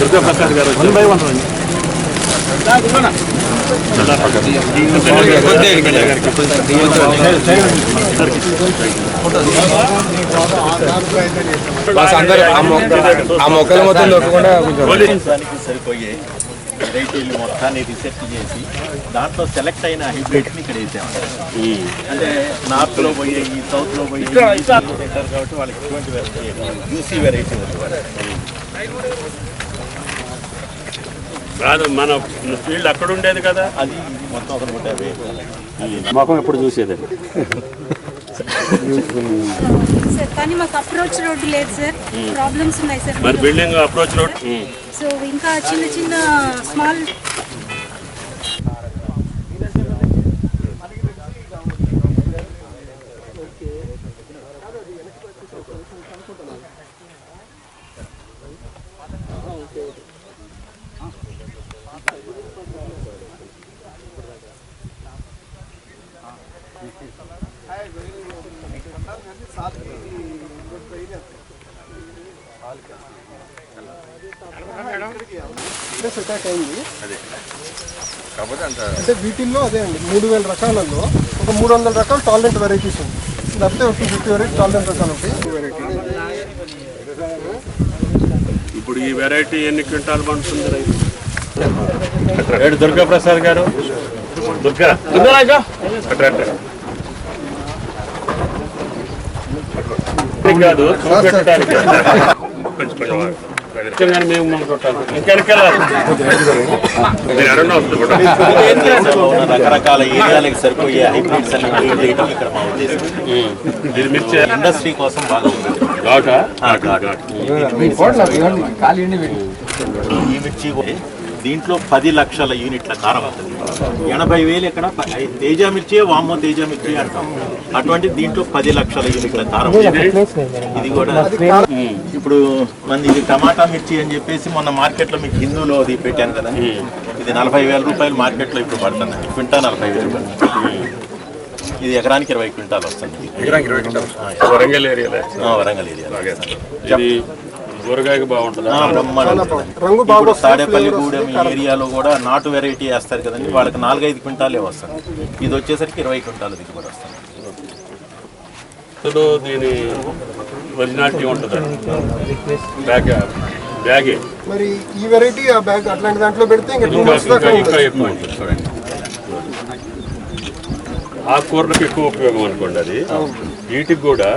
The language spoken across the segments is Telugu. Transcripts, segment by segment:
దుర్గా గారు వన్ బై వన్ రండి అందరూ ఆ మొక్కల మొత్తం దొరకకుండా కొంచెం సరిపోయాయి వెరైటీలు మొత్తాన్ని రీసెర్చ్ చేసి దాంట్లో సెలెక్ట్ అయిన హైబ్రిడ్స్ని ఇక్కడ వేసాము అంటే నార్త్లో పోయే ఈ సౌత్లో పోయే తింటారు కాబట్టి వాళ్ళకి ఇటువంటి వెరైటీ జ్యూసీ వెరైటీ. కాదు మన ఫీల్డ్ అక్కడ ఉండేది కదా. అది మొత్తం ఒక నూట యాభై మొఖం ఎప్పుడు చూసేది సార్ కానీ మాకు అప్రోచ్ రోడ్డు లేదు సార్ ప్రాబ్లమ్స్ ఉన్నాయి సార్ మరి బిల్డింగ్ అప్రోచ్ రోడ్ సో ఇంకా చిన్న చిన్న స్మాల్ అటాక్ అంటే వీటిల్లో అదే అండి మూడు వేల రకాలలో ఒక మూడు వందల రకాలు టాలరెంట్ వెరైటీస్ ఉంది. లేకపోతే ఒక ఫిఫ్టీ వెరైటీ టాలరెంట్ రకాలు ఉంటాయి. వెరైటీ ఇప్పుడు ఈ వెరైటీ ఎన్ని క్వింటాలు పండుతుంది రైతు? ఏడు దుర్గా. ప్రసాద్ గారు దుర్గా అట్రా, అట్రా. ఇది కాదు చూపెట్టడానికి. మేము రకరకాల ఏరియాలకు సరిపోయే హైబ్రిడ్స్ అన్ని breed చేయడం ఇక్కడ మా ఉద్దేశం ఇది మిర్చి ఇండస్ట్రీ కోసం బాగా ఘాట్. ఘాట్. ఈ మిర్చి కూడా దీంట్లో పది లక్షల యూనిట్ల కారం ఉంటుంది. ఎనభై వేలు ఎక్కడ? తేజ మిర్చి వామో తేజ మిర్చి అంటాం. అటువంటి దీంట్లో పది లక్షల యూనిట్ల కారం ఇది కూడా ఇప్పుడు మన ఇది టమాటా మిర్చి అని చెప్పేసి మొన్న మార్కెట్లో మీకు హిందూలో అది పెట్టాను కదా. ఇది నలభై వేల రూపాయలు మార్కెట్లో ఇప్పుడు పడుతుంది క్వింటా నలభై వేలు. ఇది ఎకరానికి ఇరవై క్వింటాలు వస్తుంది. వరంగల్ ఏరియాలో. ఆ, వరంగల్ ఏరియా ఇది ఊరగాయకి బాగుంటుంది? ఇప్పుడు తాడేపల్లిగూడెం ఈ ఏరియాలో కూడా నాటు వెరైటీ వేస్తారు కదండి. వాళ్ళకి నాలుగైదు క్వింటాలే వస్తుంది ఇది వచ్చేసరికి ఇరవై క్వింటాలు దిగుబడి వస్తుంది. అసలు దీని ఒరిజినాలిటీ ఉంటుంది? బ్యాగ్ బ్యాగే. మరి ఈ వెరైటీ ఆ బ్యాగ్ అట్లాంటి దాంట్లో పెడితే ఇంకా టూ ఇంకా మంత్స్ ఇంకా దాకా ఇంకా ఉంటుంది. ఎక్కువ ఉంటుంది. చూడండి ఆకుకూరలకు ఎక్కువ ఉపయోగం అనుకోండి అది. వీటికి కూడా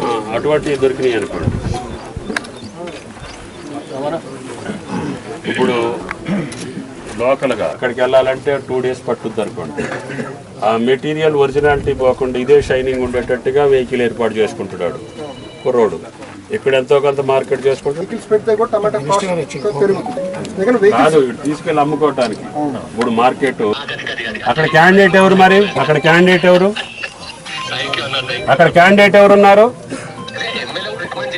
ఆ, అటువంటి దొరికినాయి అనుకోండి. ఇప్పుడు లోకల్గా అక్కడికి వెళ్ళాలంటే టూ డేస్ పట్టుద్ది అనుకోండి. ఆ మెటీరియల్ ఒరిజినాలిటీ పోకుండా ఇదే షైనింగ్ ఉండేటట్టుగా వెహికల్ ఏర్పాటు చేసుకుంటున్నాడు కుర్రోడు. ఇక్కడ ఎంతో కొంత మార్కెట్ చేసుకుంటాడు. కాదు తీసుకెళ్ళి అమ్ముకోవటానికి. ఇప్పుడు మార్కెట్. అక్కడ క్యాండిడేట్ ఎవరు మరి? అక్కడ క్యాండిడేట్ ఎవరు? అక్కడ క్యాండిడేట్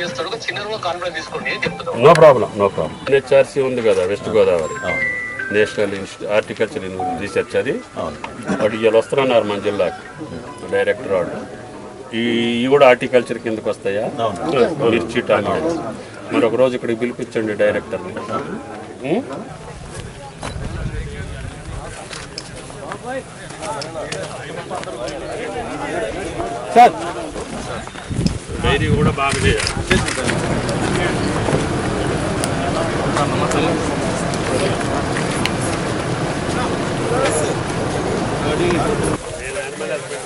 ఎవరు ఉన్నారు no problem no problem HRC ఉంది కదా west Godavari. National institute horticulture research అది. వాటి ఇవాళ వస్తున్నారు మన జిల్లాకి డైరెక్టర్ వాళ్ళు ఈ ఇవి కూడా హార్టికల్చర్ కిందకి వస్తాయా? మిర్చి టమాటో మరి ఒక రోజు ఇక్కడికి పిలిపించండి డైరెక్టర్ని? సార్ డైరీ కూడా బాగా చేయాలి నేను యానిమల్ హస్బెండ్